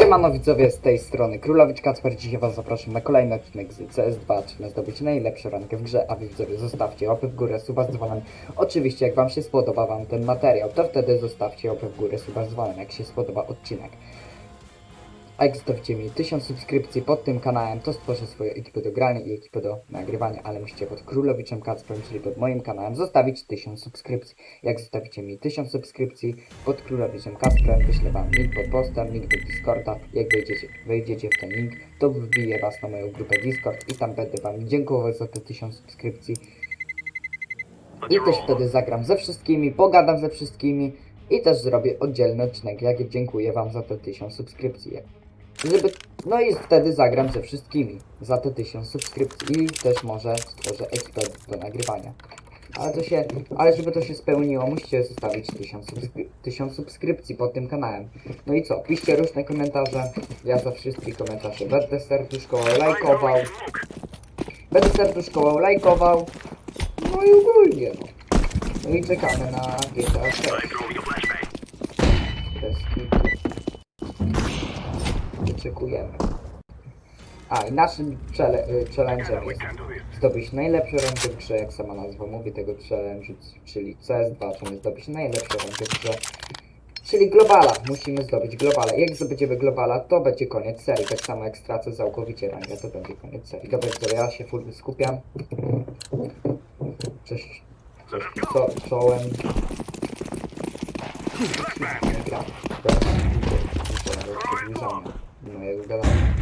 Siemano widzowie z tej strony Królowicz Kacper, dzisiaj was zapraszam na kolejny odcinek z CS2, czyli na zdobyć najlepsze rankę w grze, a wy widzowie zostawcie łapy w górę, suba z dzwonem. Oczywiście jak wam się spodoba wam ten materiał, to wtedy zostawcie łapę w górę, suba z dzwonem, jak się spodoba odcinek. A jak zostawicie mi 1000 subskrypcji pod tym kanałem, to stworzę swoją ekipę do grania i ekipę do nagrywania, ale musicie pod Królowiczem Kacprem, czyli pod moim kanałem, zostawić 1000 subskrypcji. Jak zostawicie mi 1000 subskrypcji pod Królowiczem Kacprem, wyślę wam link pod postem, link do Discorda. Jak wejdziecie, wejdziecie w ten link, to wbiję was na moją grupę Discord i tam będę wam dziękował za te 1000 subskrypcji. I też wtedy zagram ze wszystkimi, pogadam ze wszystkimi i też zrobię oddzielny odcinek, jak dziękuję wam za te 1000 subskrypcji. Żeby, no i wtedy zagram ze wszystkimi za te 1000 subskrypcji i też może stworzę ekipę do nagrywania. Ale to się, ale żeby to się spełniło, musicie zostawić 1000, subskry 1000 subskrypcji pod tym kanałem. No i co? Piszcie różne komentarze. Ja za wszystkie komentarze będę serduszkował, lajkował. Będę serduszkował, lajkował. No i ogólnie no. No i czekamy na GTA 6. Wyczekujemy. A i naszym y, challenge'em jest zdobyć najlepsze rękę w grze, jak sama nazwa mówi tego challenge, czyli CS2, czyli zdobyć najlepsze rękę w grze. Czyli globala, musimy zdobyć globala. Jak zdobędziemy globala, to będzie koniec serii. Tak samo jak stracę całkowicie rangę, to będzie koniec serii. Dobra, widzowie, ja się full skupiam. Cześć. Cześć, co, czołem. Gram. Przedłużamy mojego gadania.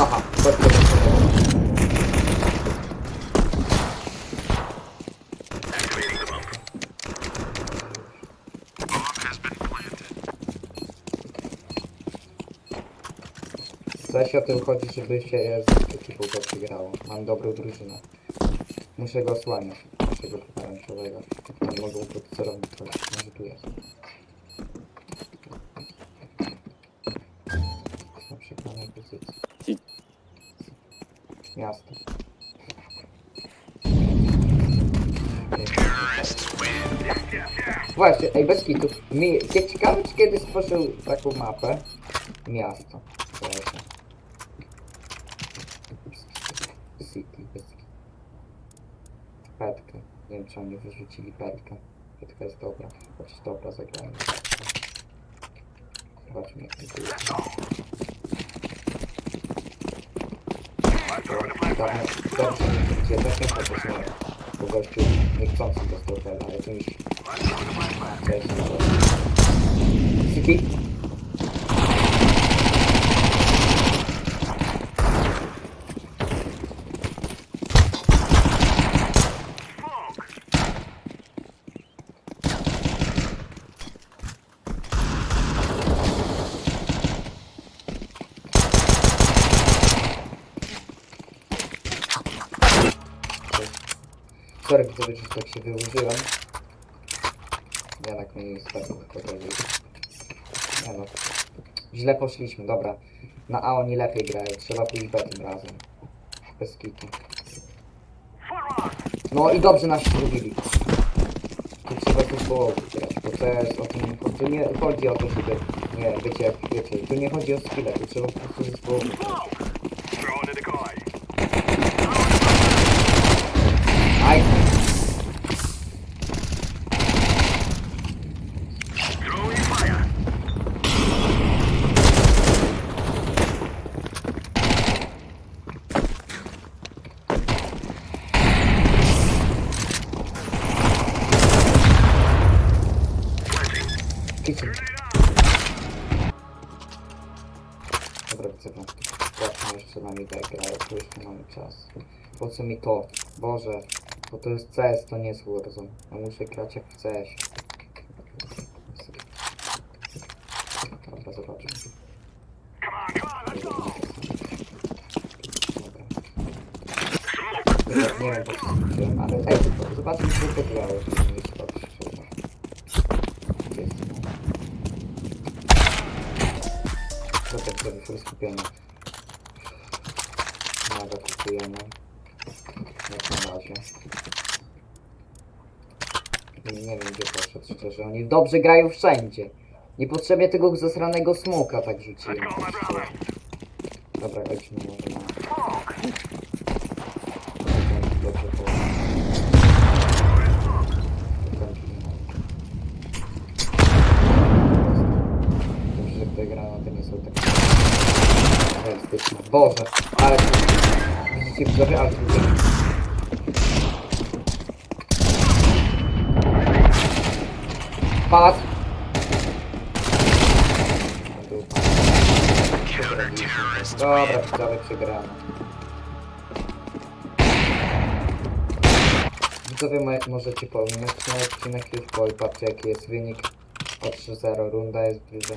Aha, bardzo Coś o tym chodzi, żeby się z ekipą dobrze grało. Mam dobrą drużynę. Muszę go osłaniać. Tego pomarańczowego. Nie mogą go celować. Może tu jest. Na przekonanej pozycji. Miasto. Właśnie, ej, bez kitu. Mi, ciekawe, czy kiedy stworzył taką mapę. Miasto. Właśnie. City, bez kitu. Petkę. Nie wiem, czy oni wyrzucili petkę. Petka jest dobra. Chociaż dobra, zagrajmy. Zobaczmy, jak to jest. Dawno, dobrze, gdzie nie chociaż nie. Bo gościu niechcący dostał tyle, ale to już... Cześć. City? Sorry, widzowie, że tak się wyłożyłem. Ja tak mi spadł powiedzieć. Nie no. Źle poszliśmy, dobra. Na A oni lepiej grają, trzeba pójść B tym razem. Bez kitu. No i dobrze nas zrobili. Tu trzeba tu było grać, bo to jest o tym, tu nie chodzi o to, żeby, nie, wiecie, wiecie, tu nie chodzi o skillę, tu trzeba po prostu zespołu Aj, Po co mi to? Boże, bo to jest CS, to nie jest Warzone. Ja muszę grać jak w CS. Dobra. Dobra. Nie wiem po co skupiłem, ale ej, zobaczmy co to grało. to nie dobrze, szczerze. Gdzie jest? Dobra, sobie full skupiony. Naga kupujemy. Jak na gościa. Nie wiem gdzie poszedł, szczerze. Oni dobrze grają wszędzie. Niepotrzebnie tego zasranego smoka tak rzuciłem. Dobra, chodźmy może na... Dobrze było. Dobrze, że te granaty nie są tak realistyczne. Boże, ale... Widzicie widzowie, ale... Patrz! Dobra, widzowie, przegramy. Widzowie, mo- możecie pominąć ten odcinek już, bo patrzcie jaki jest wynik. O 3-0, runda jest bliżej.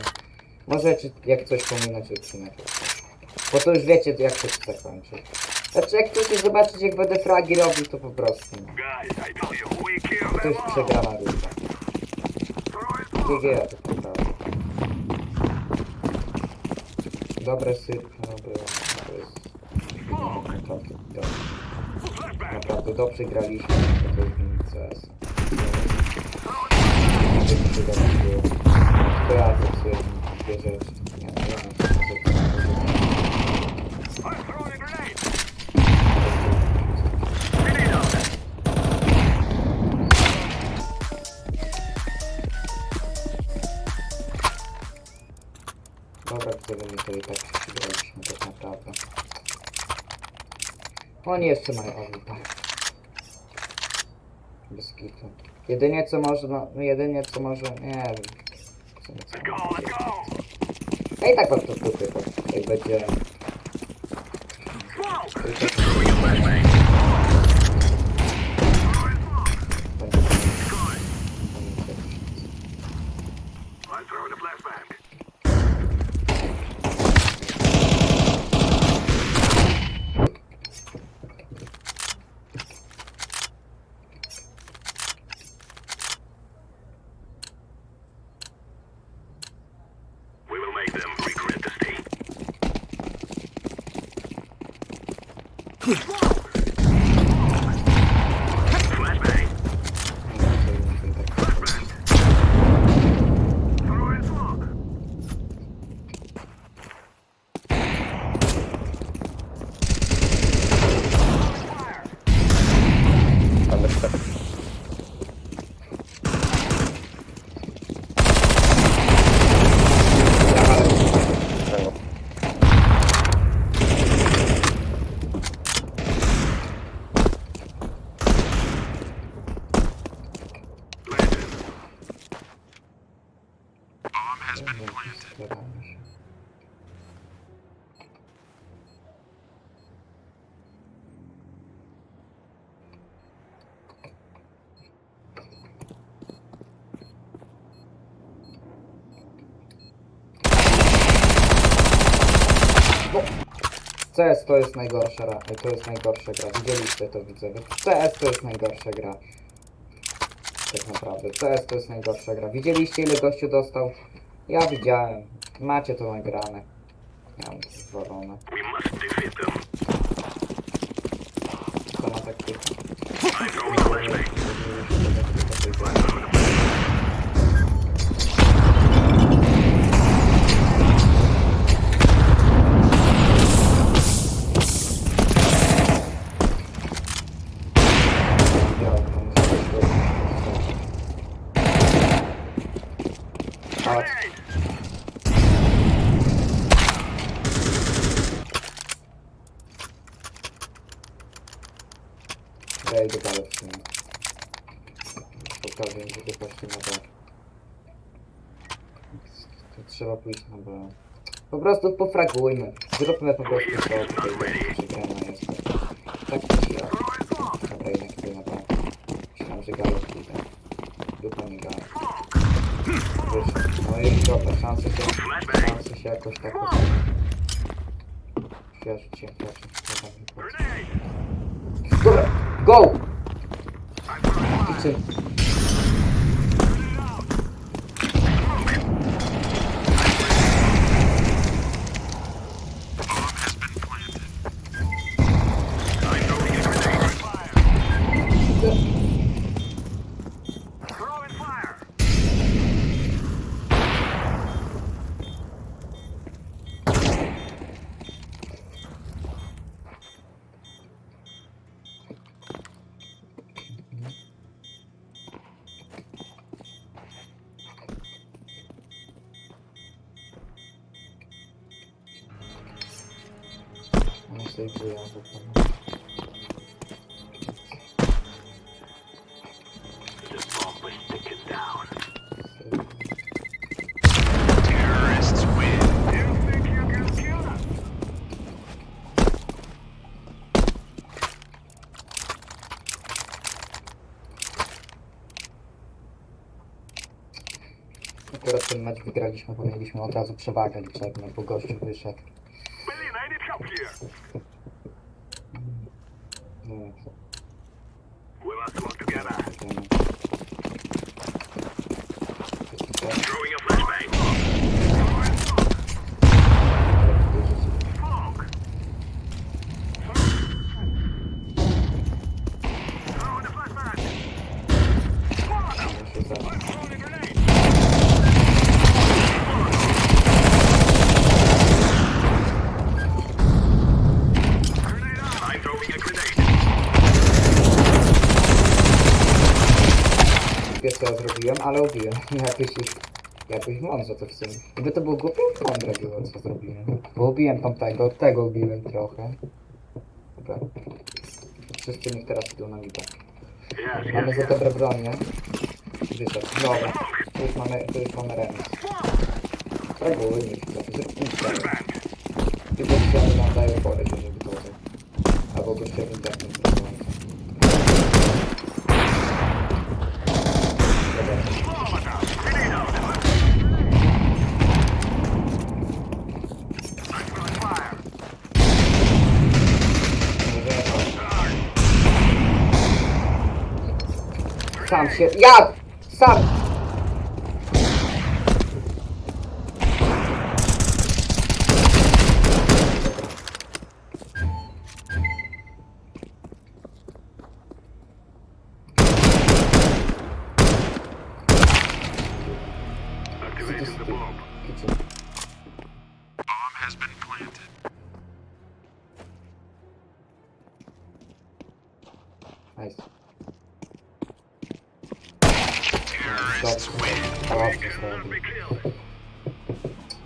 Możecie jak coś pominąć odcinek. Bo to już wiecie jak to się zakończy. Znaczy jak chcecie zobaczyć jak będę fragi robił, to po prostu. No. To jest przegrana runda. GG, to naprawdę. Dobre sypy, dobre, to jest... Naprawdę, dobre. Naprawdę dobrze graliśmy, to jest wynik CS. Nie wiem, czy dobrze było. To ja zepsułem dwie rzeczy. Nie, nie wiem, Oni jeszcze mają owita. Bez kitu. Jedynie co można, no jedynie co może, nie wiem. Co być. No i tak was to bo jak będzie... CS to jest najgorsza to jest najgorsza gra. Widzieliście to widzowie. CS to jest najgorsza gra. Tak naprawdę. CS to jest najgorsza gra. Widzieliście ile gościu dostał? Ja widziałem. Macie to nagrane. Ja mam to zwalone. To ma taktyka. I'm throwing a flashbang. Patrz. Ja idę dalej w sumie. Pokażę, żeby poszli na B. To trzeba pójść na B. Po prostu pofragujmy. Zróbmy po prostu to, tutaj przegrana jest. Tak czy siak. Dobra, jednak idę na B. Myślałem, że galo pójdę. Dupa nie galo. Wyszło. No i dobra, szanse się, szanse się jakoś tak... Świeżcie, świeżcie. Dobra, go! I czym? You can kill us? Akurat ten mecz wygraliśmy, bo mieliśmy od razu przewagę liczebną, bo gościu wyszedł. Billion, I need help here. No, We must work together. to- to- to- Throwing a flashbang. Smoke. Throwing a flashbang. Fire them. to się za- Throwing a grenade. Grenade out. I'm throwing a grenade. Wiesz co ja zrobiłem, ale ubiłem. Jakoś. Jakoś mądrze to w sumie. Gdyby to było głupie, to mądre było co zrobiłem. Bo ubiłem tamtego, tego ubiłem trochę. Dobra. Wszyscy niech teraz idą na. Yes, Mamy za dobre bronie. Wyszedł. Dobra. Tu już mamy, tu już mamy remis. Reguły, to zróbmy cztery. Flashbang. Tylko ściany nam dają porę, że nie wytworzy. Albo go się internet 上去呀上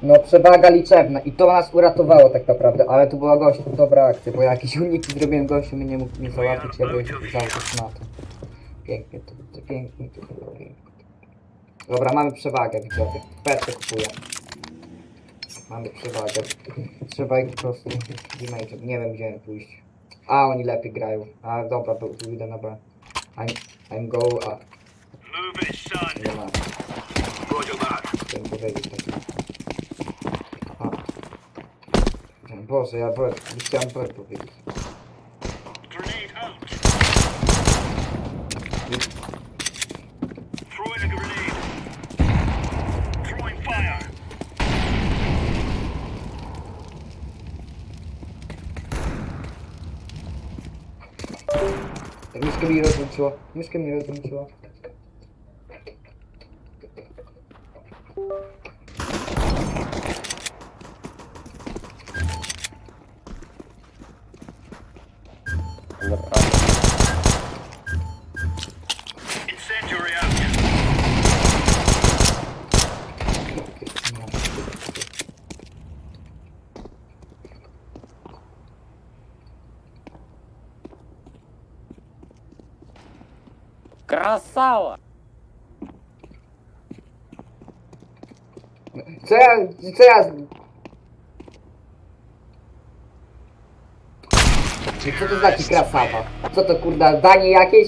No przewaga liczebna i to nas uratowało tak naprawdę, ale to była gościu dobra akcja, bo jakieś uniki zrobiłem gościu, mnie nie mógł mnie załatwić, ja bym założył na to. Pięknie to, to pięknie to było pięknie. Dobra, mamy przewagę widzowie, Petę kupuję. Mamy przewagę. Trzeba ich po prostu. Nie wiem gdzie pójść. A oni lepiej grają. A dobra, idę na B. I'm, I'm go, a nie ma. Roger that. Chciałem powiedzieć tak. A. Boże, ja bo, chciałem bo powiedzieć. Grenade out. Throwing a grenade. Throwing fire. Myszkę mi rozłączyło. Myszkę mi rozłączyło. stało? Co ja, co ja... Co to znaczy krasawa? Co to kurda, danie jakieś?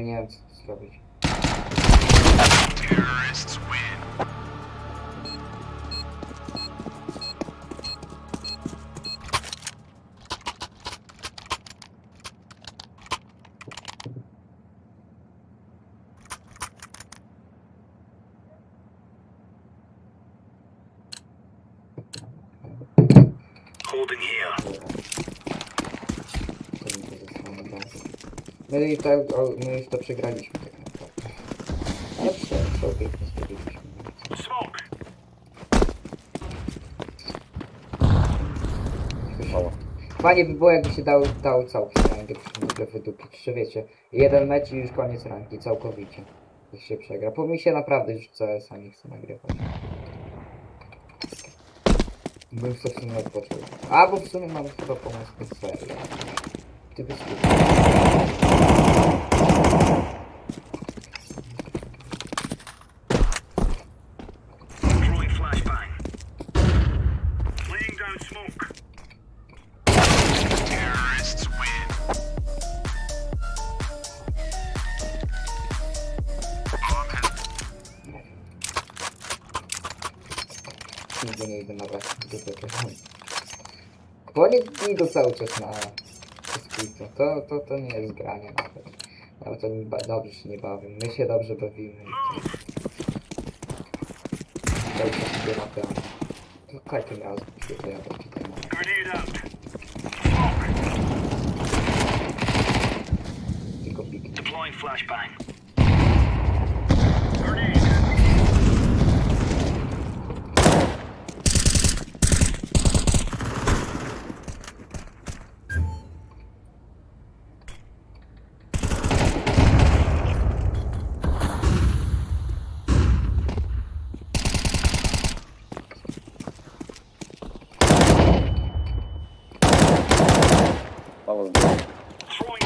W sumie nie wiem to, o, my już to przegraliśmy tak naprawdę. Ale co, co pięknie zrobiliśmy. Smoke. Słyszało. Fajnie by było jakby się dał, dał całkiem rangę w ogóle wydupić, czy wiecie, jeden mecz i już koniec rangi, całkowicie. Jak się przegra. Po mi się naprawdę już CS-a nie chce nagrywać. Bym sobie w sumie odpoczął. A, bo w sumie mam chyba pomysł na serię. Gdyby sobie... cały czas na skryptu. To, to, to nie jest granie nawet. Nawet oni ba- dobrze się nie bawią. My się dobrze bawimy. Cały czas idzie na plan. To każdym razem się pojawia ci out. Smoke. Tylko piknie. Deploying flashbang. Mało Throwing.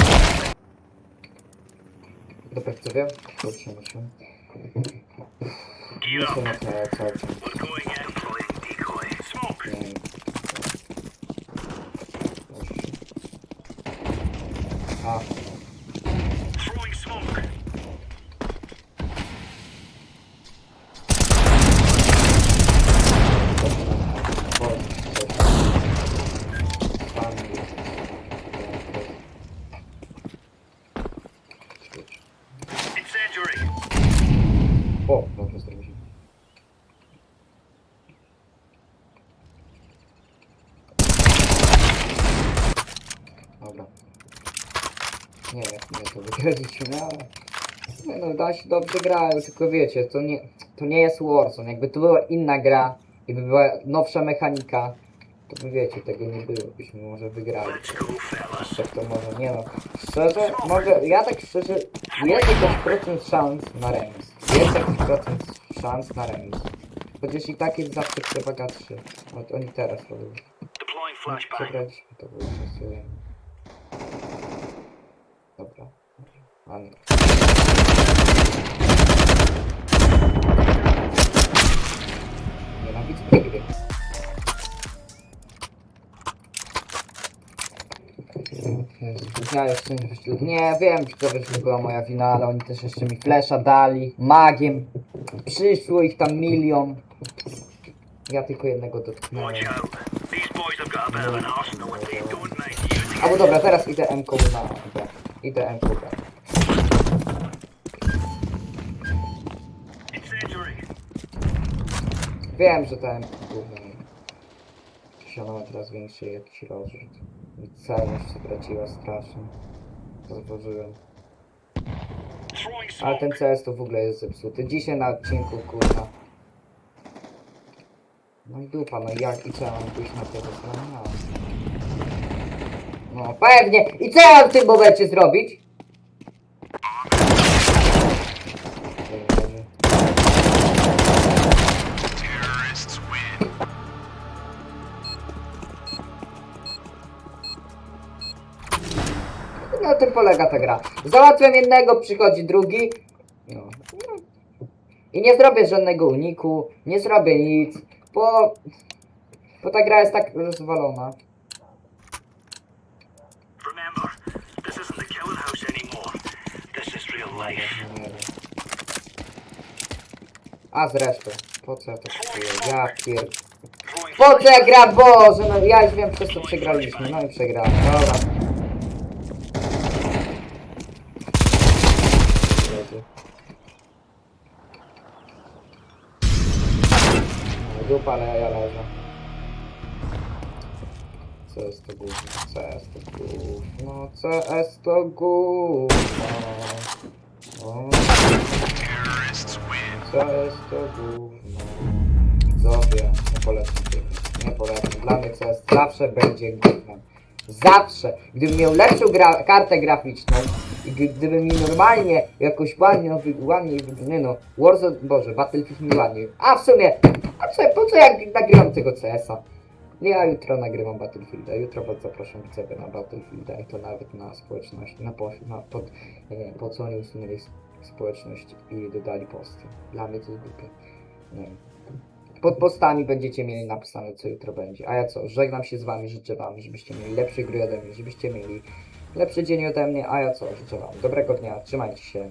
Dobra, co wiem? Zobaczymy się. Gear Myślę up. na to cały czas. We're going in. Deploying decoy. Smoke. Nie wiem. A, Throwing smoke. Incendiary. O, dobrze zrobiliśmy. Dobra nie, nie, to wygraliśmy, ale... Nie no, da się dobrze grają, tylko wiecie, to nie, to nie jest Warzone. Jakby to była inna gra i by była nowsza mechanika, to by wiecie, tego nie było, byśmy może wygrali. Tak to może, nie no. Szczerze, może, ja tak szczerze, jest jakiś procent szans na remis. Jest jakiś procent szans na remis. Chociaż i tak jest zawsze przewaga 3. Oni teraz robią. Przegraliśmy to, było Ja jeszcze nie wyszli. Nie wiem, czy to wiesz, była moja wina, ale oni też jeszcze mi flesza dali. Magiem. Przyszło ich tam milion. Ja tylko jednego dotknąłem. Albo dobra, teraz idę M na B. Idę M Wiem, że ta M Ona ma teraz większy jakiś rozrzut. I celność straciła strasznie. Zauważyłem. Throwing Ale ten. CS to w ogóle jest zepsuty. Dzisiaj na odcinku, kurwa. No i dupa, no jak i co mam pójść na tego strona? No pewnie! I co mam w tym momencie zrobić? Polega ta gra. Załatwiam jednego, przychodzi drugi. No. I nie zrobię żadnego uniku, nie zrobię nic, bo... Bo ta gra jest tak rozwalona. A zresztą, po co ja to kupuję? Ja pier... Po co ja gra? Boże, no ja już wiem przez co przegraliśmy. No i przegrałem, dobra. CS to gówno, CS to gówno, CS to gówno. CS to gówno. Widzowie, nie polecam tego. Nie polecam. Dla mnie CS zawsze będzie gównem. Zawsze! Gdybym miał lepszą gra kartę graficzną i g- gdybym mi normalnie jakoś ładnie, no, ładniej, nie no, Warzone, boże, Battlefield mi ładniej. A w sumie, a co, po co ja nagrywam tego CS-a? Ja jutro nagrywam Battlefielda, jutro was zapraszam widzowie na Battlefielda i to nawet na społeczność, na, po, na pod, wiem, po co oni usunęli społeczność i dodali posty. Dla mnie to jest głupie. Nie wiem. Pod postami będziecie mieli napisane, co jutro będzie. A ja co? Żegnam się z wami, życzę wam, żebyście mieli lepsze gry ode mnie, żebyście mieli lepszy dzień ode mnie, a ja co? Życzę wam dobrego dnia, trzymajcie się.